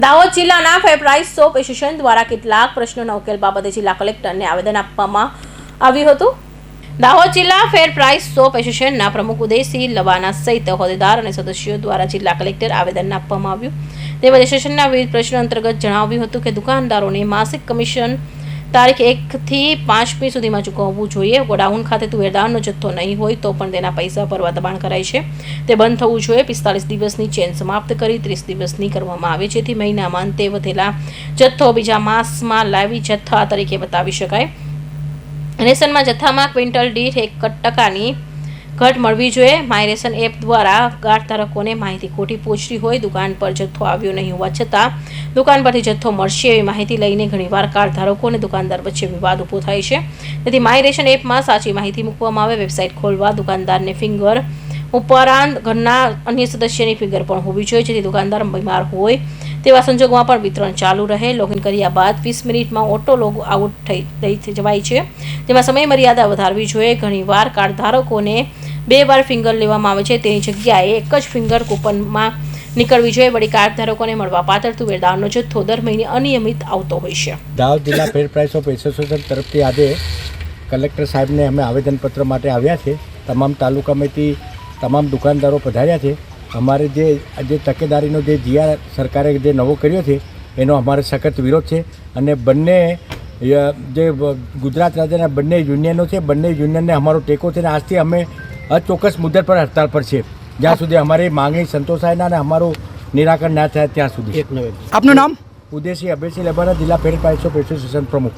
દાહોદ જિલ્લાના ફેર shop association દ્વારા કેટલાક પ્રશ્નોના ઉકેલ બાબતે જિલ્લા કલેક્ટરને આવેદન આપવામાં આવ્યું હતું. દાહોદ જિલ્લા ફેર પ્રાઇસ સોપ એસોસિએશનના પ્રમુખ ઉદયસિંહ લવાના સહિત હોદ્દેદાર અને સદસ્યો દ્વારા જિલ્લા કલેક્ટર આવેદન આપવામાં આવ્યું. તેમજ એસોસિએશનના વિવિધ પ્રશ્નો અંતર્ગત જણાવ્યું હતું કે દુકાનદારોને માસિક કમિશન તારીખ એકથી પાંચમી સુધીમાં ચૂકવવું જોઈએ. ગોડાઉન ખાતે તુવેરદાળનો જથ્થો નહીં હોય તો પણ તેના પૈસા ભરવા દબાણ કરાય છે. તે બંધ થવું જોઈએ. પિસ્તાલીસ દિવસની ચેન સમાપ્ત કરી ત્રીસ દિવસની કરવામાં આવે જેથી મહિનામાં અંતે વધેલા જથ્થો બીજા માસમાં લાવી જથ્થા તરીકે બતાવી શકાય. રેશનમાં જથ્થામાં ક્વિન્ટલ દીઠ એક ટકાની ઘટ મળવી જોઈએ. માઇરેશન એપ દ્વારા કાર્ડ ધારકોને માહિતી ખોટી પહોંચતી હોય, દુકાન પર જથ્થો આવ્યો નહીં હોવા છતાં દુકાન પરથી જથ્થો મળશે એવી માહિતી લઈને ઘણીવાર કાર્ડ ધારકો અને દુકાનદાર વચ્ચે વિવાદ ઊભો થાય છે. તેથી માયરેશન એપમાં સાચી માહિતી મૂકવામાં આવે, વેબસાઇટ ખોલવા, દુકાનદારને ફિંગર ઉપરાંત ઘરના અન્ય સદસ્યની ફિંગર પણ હોવી જોઈએ, જેથી દુકાનદાર બીમાર હોય તેવા સંજોગોમાં પણ વિતરણ ચાલુ રહે. લોગિન કર્યા બાદ વીસ મિનિટમાં ઓટો લોગ આઉટ થઈ જવાય છે. જેમાં સમય મર્યાદા વધારવી જોઈએ. ઘણીવાર કાર્ડ ધારકોને બે વાર ફિંગર લેવામાં આવે છે. તેની જગ્યાએ એક જ ફિંગર કૂપનમાં નીકળવી જોઈએ. વળી કાર્ડ ધારકોને મળવા પાત્ર તુવેરદારનો જથ્થો દર મહિને અનિયમિત આવતો હોય છે. દાહોદ જિલ્લા ફેર પ્રાઇસ ઓફ એસોસિએશન તરફથી આજે કલેક્ટર સાહેબને અમે આવેદનપત્ર માટે આવ્યા છે. તમામ તાલુકામાંથી તમામ દુકાનદારો પધાર્યા છે. અમારે જે જે તકેદારીનો જે જીઆર સરકારે જે નવો કર્યો છે, એનો અમારે સખત વિરોધ છે. અને બંને જે ગુજરાત રાજ્યના બંને યુનિયનો છે, બંને યુનિયનને અમારો ટેકો છે અને આજથી અમે અચોક્કસ મુદ્દે પર હડતાલ પર છે. જ્યાં સુધી અમારી માંગણી સંતોષાય ના અને અમારું નિરાકરણ ના થાય ત્યાં સુધી. આપનું નામ? ઉદેશી અભયસિંહ લેબાના જિલ્લા ફેર પ્રાઇસ ઓફ એસોસિએશન પ્રમુખ.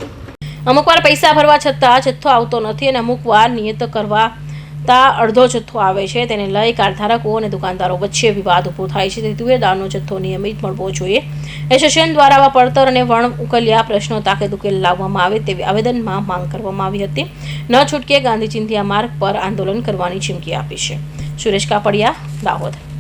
અમુક વાર પૈસા ભરવા છતાં જથ્થો આવતો નથી અને અમુક વાર નિયત કરવા તા અડધો જથ્થો આવે છે. તેને લઈ કારધારકો અને દુકાનદારો વચ્ચે વિવાદ ઊભો થાય છે. તેથી તુવેરદારનો જથ્થો નિયમિત મળવો જોઈએ. એસોસિએશન દ્વારા આવા પડતર અને વણ ઉકલ્યા પ્રશ્નો તાકેદ ઉકેલ લાવવામાં આવે તેવી આવેદનમાં માંગ કરવામાં આવી હતી. ન છૂટકે ગાંધીચિંધ્યા માર્ગ પર આંદોલન કરવાની ચીમકી આપી છે. સુરેશ કાપડિયા, દાહોદ.